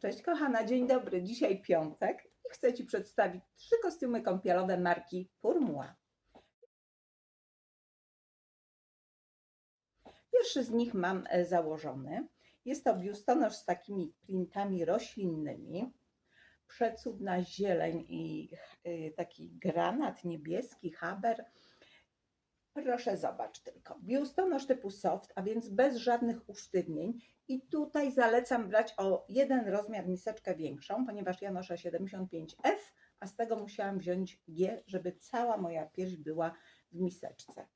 Cześć kochana, dzień dobry. Dzisiaj piątek i chcę Ci przedstawić trzy kostiumy kąpielowe marki Pourmoi. Pierwszy z nich mam e, założony. Jest to biustonosz z takimi printami roślinnymi. Przecudna zieleń i y, taki granat niebieski, haber. Proszę zobacz tylko. Biustonosz typu soft, a więc bez żadnych usztywnień. I tutaj zalecam brać o jeden rozmiar miseczkę większą, ponieważ ja noszę 75F, a z tego musiałam wziąć G, żeby cała moja pierś była w miseczce.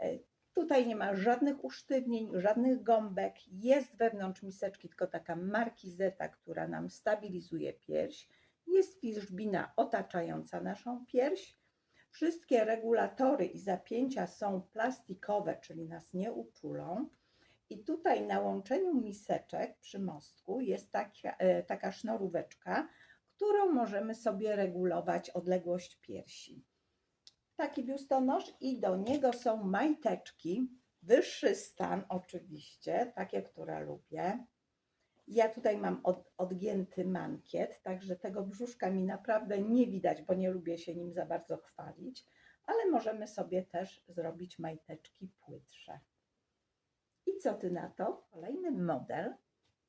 E, Tutaj nie ma żadnych usztywnień, żadnych gąbek. Jest wewnątrz miseczki tylko taka markizeta, która nam stabilizuje pierś. Jest fiszbina otaczająca naszą pierś. Wszystkie regulatory i zapięcia są plastikowe, czyli nas nie uczulą. I tutaj na łączeniu miseczek przy mostku jest taka, e, taka sznuróweczka, którą możemy sobie regulować odległość piersi. Taki biustonosz i do niego są majteczki, wyższy stan oczywiście, takie, które lubię. Ja tutaj mam od, odgięty mankiet, także tego brzuszka mi naprawdę nie widać, bo nie lubię się nim za bardzo chwalić, ale możemy sobie też zrobić majteczki płytsze. I co ty na to? Kolejny model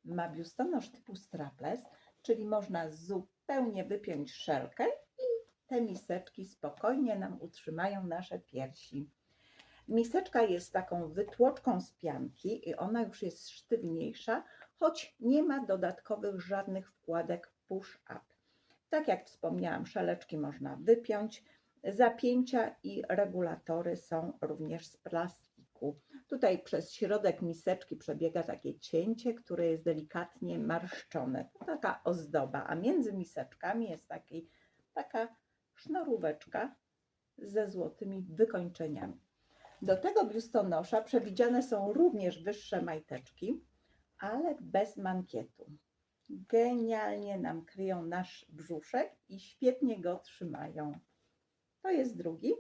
ma biustonosz typu strapless, czyli można zupełnie wypiąć szelkę i te miseczki spokojnie nam utrzymają nasze piersi. Miseczka jest taką wytłoczką z pianki i ona już jest sztywniejsza, choć nie ma dodatkowych żadnych wkładek push-up. Tak jak wspomniałam, szeleczki można wypiąć, zapięcia i regulatory są również z plastiku. Tutaj przez środek miseczki przebiega takie cięcie, które jest delikatnie marszczone. To taka ozdoba, a między miseczkami jest taki, taka sznuróweczka ze złotymi wykończeniami. Do tego biustonosza przewidziane są również wyższe majteczki, ale bez mankietu. Genialnie nam kryją nasz brzuszek i świetnie go trzymają. To jest drugi.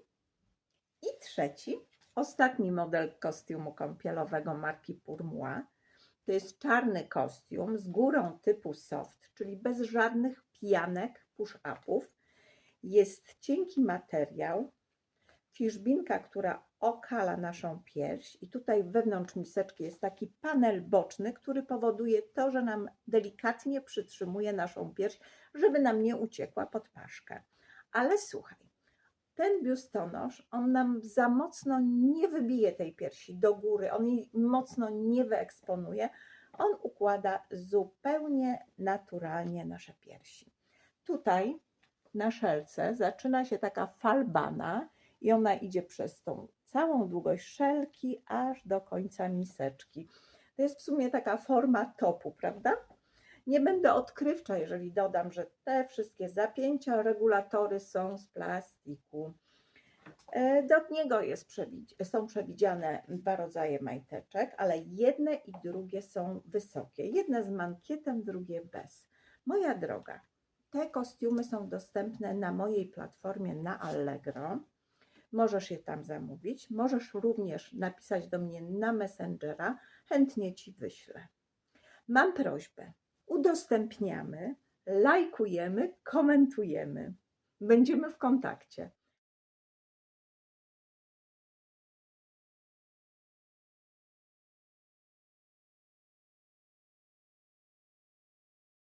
I trzeci, ostatni model kostiumu kąpielowego marki Pourmoi. To jest czarny kostium z górą typu soft, czyli bez żadnych pijanek, push-upów. Jest cienki materiał, fiszbinka, która okala naszą pierś i tutaj wewnątrz miseczki jest taki panel boczny, który powoduje to, że nam delikatnie przytrzymuje naszą pierś, żeby nam nie uciekła pod paszkę. Ale słuchaj, ten biustonosz, on nam za mocno nie wybije tej piersi do góry, on jej mocno nie wyeksponuje, on układa zupełnie naturalnie nasze piersi. Tutaj na szelce zaczyna się taka falbana i ona idzie przez tą całą długość szelki aż do końca miseczki. To jest w sumie taka forma topu, prawda? Nie będę odkrywcza, jeżeli dodam, że te wszystkie zapięcia, regulatory są z plastiku. E, Do niego jest są przewidziane dwa rodzaje majteczek, ale jedne i drugie są wysokie. Jedne z mankietem, drugie bez. Moja droga, te kostiumy są dostępne na mojej platformie na Allegro. Możesz je tam zamówić. Możesz również napisać do mnie na Messengera. Chętnie Ci wyślę. Mam prośbę. Udostępniamy, lajkujemy, komentujemy. Będziemy w kontakcie.